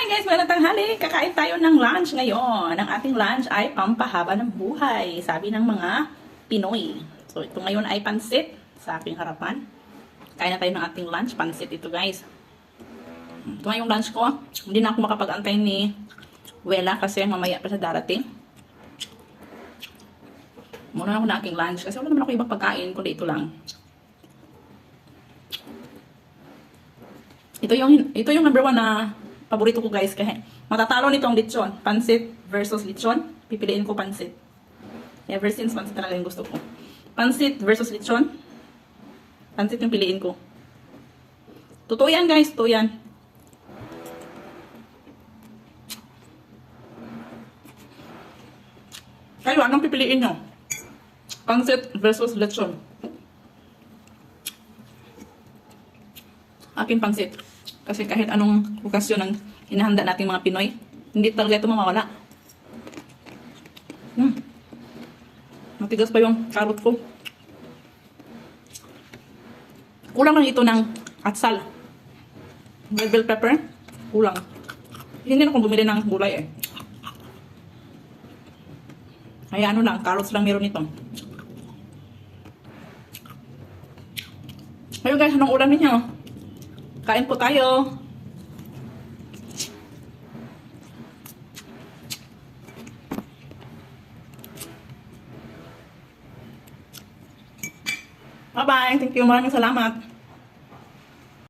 Hi guys, magandang tanghali. Kakain tayo ng lunch ngayon. Ang ating lunch ay pampahaba ng buhay, sabi ng mga Pinoy. So ito ngayon ay pansit sa aking harapan. Kain na tayo ng ating lunch, pansit ito guys. Ito nga yung lunch ko. Hindi na ako makapag-antay ni Wela kasi mamaya pa siya darating. Muna ako na aking lunch kasi wala naman ako ibang pagkain kundi ito lang. Ito yung ito yung number one na paborito ko guys kasi matatalo nito ang lechon. Pansit versus lechon. Pipiliin ko pansit. Ever since pansit talaga yung gusto ko. Pansit versus lechon. Pansit yung piliin ko. Totoo yan guys, totoo yan. Kayo, anong pipiliin nyo? Pansit versus lechon. Akin pansit. Kasi kahit anong okasyon ang hinahanda nating mga Pinoy, hindi talaga ito mamawala. Hmm. Matigas pa yung carrot ko. Kulang lang ito ng atsal. Red bell pepper. Kulang. Hindi na akong bumili ng gulay eh. Kaya ano lang, carrots lang meron nito. Ayun guys, anong ulam ninyo? Kain po tayo. Bye-bye. Thank you. Maraming salamat.